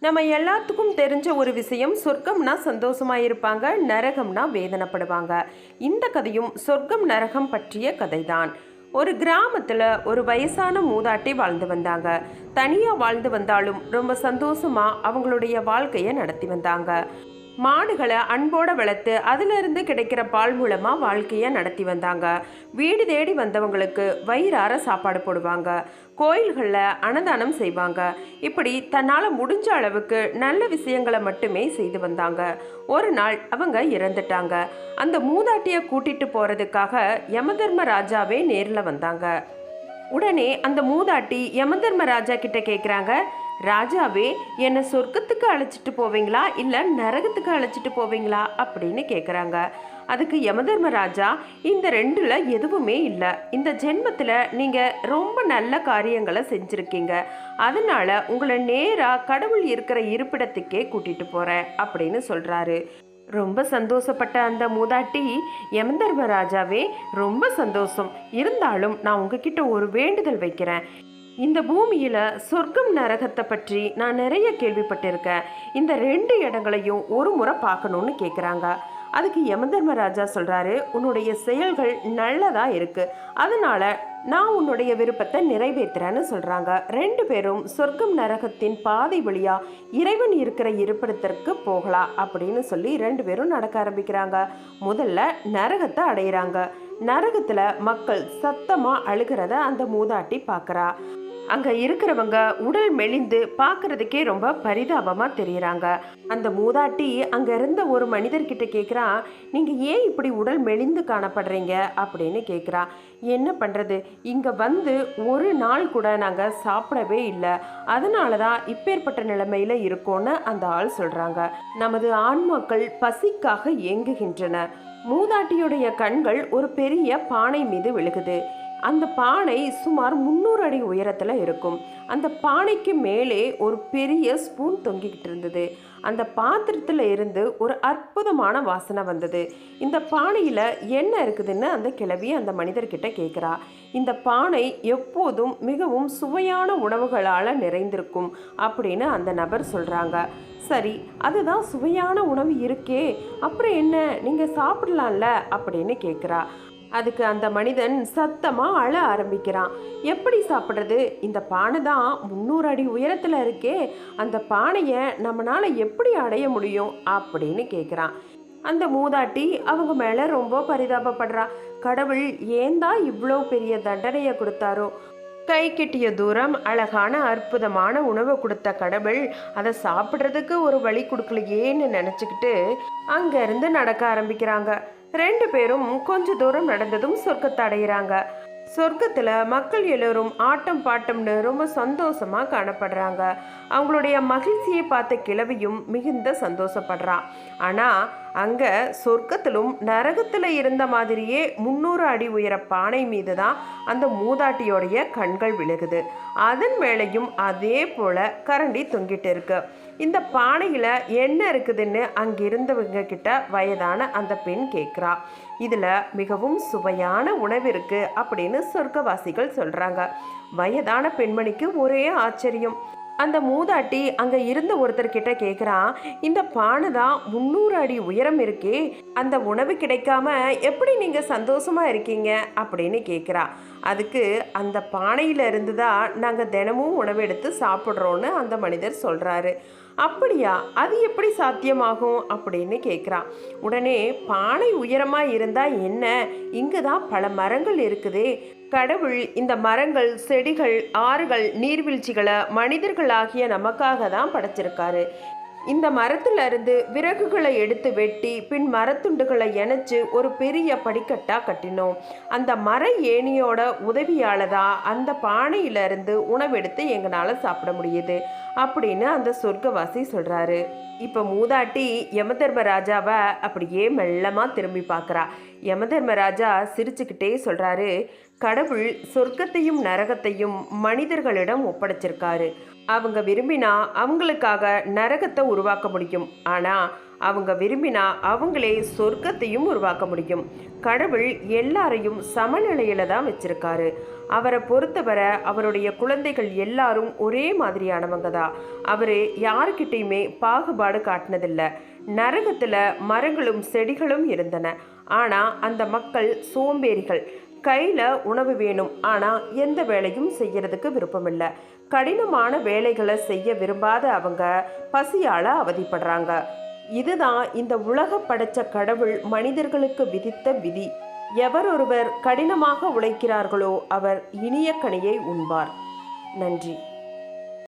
நம்ம எல்லாத்துக்கும் தெரிஞ்ச ஒரு விஷயம் சொர்க்கம்னா சந்தோஷமாக இருப்பாங்க நரகம்னா வேதனைப்படுவாங்க. இந்த கதையும் சொர்க்கம் நரகம் பற்றிய கதைதான். ஒரு கிராமத்தில் ஒரு வயசான மூதாட்டி வாழ்ந்து வந்தாங்க. தனியாக வாழ்ந்து வந்தாலும் ரொம்ப சந்தோஷமாக அவங்களுடைய வாழ்க்கையை நடத்தி வந்தாங்க. மாடுகளை அன்போடு வளர்த்து அதிலிருந்து கிடைக்கிற பால் மூலமாக வாழ்க்கையை நடத்தி வந்தாங்க. வீடு தேடி வந்தவங்களுக்கு வயிறார சாப்பாடு போடுவாங்க. கோயில்களில் அன்னதானம் செய்வாங்க. இப்படி தன்னால் முடிஞ்ச அளவுக்கு நல்ல விஷயங்களை மட்டுமே செய்து வந்தாங்க. ஒரு நாள் அவங்க இறந்துட்டாங்க. அந்த மூதாட்டியை கூட்டிகிட்டு போகிறதுக்காக யமதர்ம ராஜாவே நேரில் வந்தாங்க. உடனே அந்த மூதாட்டி யமதர்ம ராஜா கிட்ட கேட்குறாங்க ராஜாவே என்னை சொர்க்கத்துக்கு அழைச்சிட்டு போவீங்களா? இல்லை நரகத்துக்கு அழைச்சிட்டு போவீங்களா? அப்படின்னு கேட்குறாங்க அதுக்கு யமதர்மராஜா இந்த ரெண்டில் எதுவுமே இல்லை. இந்த ஜென்மத்தில் நீங்கள் ரொம்ப நல்ல காரியங்களை செஞ்சுருக்கீங்க. அதனால உங்களை நேராக கடவுள் இருக்கிற இருப்பிடத்துக்கே கூட்டிகிட்டு போகிறேன் அப்படின்னு சொல்கிறாரு ரொம்ப சந்தோஷப்பட்ட அந்த மூதாட்டி யமதர்மராஜாவே ரொம்ப சந்தோஷம். இருந்தாலும் நான் உங்ககிட்ட ஒரு வேண்டுதல் வைக்கிறேன். இந்த பூமியில் சொர்க்கம் நரகத்தை பற்றி நான் நிறைய கேள்விப்பட்டிருக்கேன். இந்த ரெண்டு இடங்களையும் ஒரு முறை பார்க்கணுன்னு கேட்குறாங்க அதுக்கு யமதர்மராஜா சொல்கிறாரு உன்னுடைய செயல்கள் நல்லதாக இருக்குது அதனால் நான் உன்னுடைய விருப்பத்தை நிறைவேற்றுறேன்னு சொல்கிறாங்க ரெண்டு பேரும் சொர்க்கம் நரகத்தின் பாதை வழியாக இறைவன் இருக்கிற இருப்பிடத்திற்கு போகலாம் அப்படின்னு சொல்லி ரெண்டு பேரும் நடக்க ஆரம்பிக்கிறாங்க. முதல்ல நரகத்தை அடையிறாங்க. நரகத்தில் மக்கள் சத்தமாக அழுகிறத அந்த மூதாட்டி பார்க்குறா அங்கே இருக்கிறவங்க உடல் மெலிந்து பார்க்கறதுக்கே ரொம்ப பரிதாபமாக தெரியறாங்க. அந்த மூதாட்டி அங்கே இருந்த ஒரு மனிதர்கிட்ட கேட்குறான் நீங்கள் ஏன் இப்படி உடல் மெலிந்து காணப்படுறீங்க? அப்படின்னு கேட்குறா என்ன பண்ணுறது இங்கே வந்து ஒரு நாள் கூட நாங்கள் சாப்பிடவே இல்லை. அதனால தான் இப்பேற்பட்ட நிலைமையில் இருக்கோன்னு அந்த ஆள் சொல்கிறாங்க நமது ஆன்மாக்கள் பசிக்காக இயங்குகின்றன மூதாட்டியுடைய கண்கள் ஒரு பெரிய பானை மீது விழுகுது. அந்த பானை சுமார் முந்நூறு அடி உயரத்தில் இருக்கும். அந்த பானைக்கு மேலே ஒரு பெரிய ஸ்பூன் தொங்கிக்கிட்டு இருந்தது. அந்த பாத்திரத்தில் இருந்து ஒரு அற்புதமான வாசனை வந்தது. இந்த பானையில் என்ன இருக்குதுன்னு அந்த கிழவி அந்த மனிதர்கிட்ட கேட்குறா. இந்த பானை எப்போதும் மிகவும் சுவையான உணவுகளால் நிறைந்திருக்கும் அப்படின்னு அந்த நபர் சொல்கிறாங்க சரி அதுதான் சுவையான உணவு இருக்கே. அப்புறம் என்ன? நீங்கள் சாப்பிடலாம்ல? அப்படின்னு கேட்குறா. அதுக்கு அந்த மனிதன் சத்தமாக அழ ஆரம்பிக்கிறான். எப்படி சாப்பிட்றது? இந்த பானை தான் முந்நூறு அடி உயரத்தில் இருக்கே. அந்த பானையை நம்மளால் எப்படி அடைய முடியும்? அப்படின்னு கேட்குறான் அந்த மூதாட்டி அவங்க மேலே ரொம்ப பரிதாபப்படுறா. கடவுள் ஏன் தான் இவ்வளோ பெரிய தண்டனையை கொடுத்தாரோ? கை கிட்டிய தூரம் அழகான அற்புதமான உணவை கொடுத்த கடவுள் அதை சாப்பிட்றதுக்கு ஒரு வழி கொடுக்கலையேன்னு நினச்சிக்கிட்டு அங்கேருந்து நடக்க ஆரம்பிக்கிறாங்க. ரெண்டு பேரும் கொஞ்ச தூரம் நடந்ததும் சொர்க்கத்தை அடையிறாங்க. சொர்க்கத்தில் மக்கள் எல்லோரும் ஆட்டம் பாட்டம்னு ரொம்ப சந்தோஷமாக காணப்படுறாங்க. அவங்களுடைய மகிழ்ச்சியை பார்த்த கிழவியும் மிகுந்த சந்தோஷப்படுறான் ஆனால் அங்கே சொர்க்கத்திலும் நரகத்தில் இருந்த மாதிரியே முந்நூறு அடி உயர பானை மீது தான் அந்த மூதாட்டியோடைய கண்கள் விழுகுது. அதன் மேலேயும் அதே போல் கரண்டி தொங்கிட்டு இருக்கு. இந்த பானையில் என்ன இருக்குதுன்னு அங்கிருந்தவங்க கிட்ட வயதான அந்த பெண் கேட்குறா. இதில் மிகவும் சுவையான உணவு இருக்குது அப்படின்னு சொர்க்கவாசிகள் சொல்கிறாங்க வயதான பெண்மணிக்கு ஒரே ஆச்சரியம். அந்த மூதாட்டி அங்கே இருந்த ஒருத்தர்கிட்ட கேட்குறான் இந்த பானை தான் முந்நூறு அடி உயரம் இருக்கே அந்த உணவு கிடைக்காம எப்படி நீங்கள் சந்தோஷமாக இருக்கீங்க? அப்படின்னு கேட்குறா அதுக்கு அந்த பானையில இருந்து தான் நாங்கள் தினமும் உணவு எடுத்து சாப்பிட்றோன்னு அந்த மனிதர் சொல்கிறாரு அப்படியா? அது எப்படி சாத்தியமாகும்? அப்படின்னு கேட்குறான் உடனே பானை உயரமாக இருந்தால் என்ன? இங்கே தான் பல மரங்கள் இருக்குதே. கடவுள் இந்த மரங்கள் செடிகள் ஆறுகள் நீர்வீழ்ச்சிகளை மனிதர்களாகிய நமக்காக தான் படைச்சிருக்காரு. இந்த மரத்திலிருந்து விறகுகளை எடுத்து வெட்டி பின் மரத்துண்டுகளை இணைச்சு ஒரு பெரிய படிக்கட்டாக கட்டினோம். அந்த மர ஏணியோட உதவியால் தான் அந்த பானையிலிருந்து உணவெடுத்து எங்களால் சாப்பிட முடியுது. அப்படின்னு அந்த சொர்க்கவாசி சொல்கிறாரு இப்போ மூதாட்டி யமதர்ம ராஜாவை அப்படியே மெல்லமாக திரும்பி பார்க்குறா. யமதர்மராஜா சிரிச்சுக்கிட்டே சொல்கிறாரு கடவுள் சொர்க்கத்தையும் நரகத்தையும் மனிதர்களிடம் ஒப்படைச்சிருக்காரு. அவங்க விரும்பினா அவங்களுக்காக நரகத்தை உருவாக்க முடியும். ஆனால் அவங்க விரும்பினா அவங்களே சொர்க்கத்தையும் உருவாக்க முடியும். கடவுள் எல்லாரையும் சமநிலையில தான் வச்சிருக்காரு. அவரை பொறுத்தவரை அவருடைய குழந்தைகள் எல்லாரும் ஒரே மாதிரியானவங்க தான். அவர் யாருக்கிட்டேயுமே பாகுபாடு காட்டினதில்லை. நரகத்தில் மரங்களும் செடிகளும் இருந்தன. ஆனால் அந்த மக்கள் சோம்பேறிகள். கையில் உணவு வேணும். ஆனால் எந்த வேலையும் செய்யறதுக்கு விருப்பமில்லை. கடினமான வேலைகளை செய்ய விரும்பாத அவங்க பசியால் அவதிப்படுறாங்க. இதுதான் இந்த உலக படைச்ச கடவுள் மனிதர்களுக்கு விதித்த விதி. எவரொருவர் கடினமாக உழைக்கிறார்களோ அவர் இனிய கனியை உண்பார். நன்றி.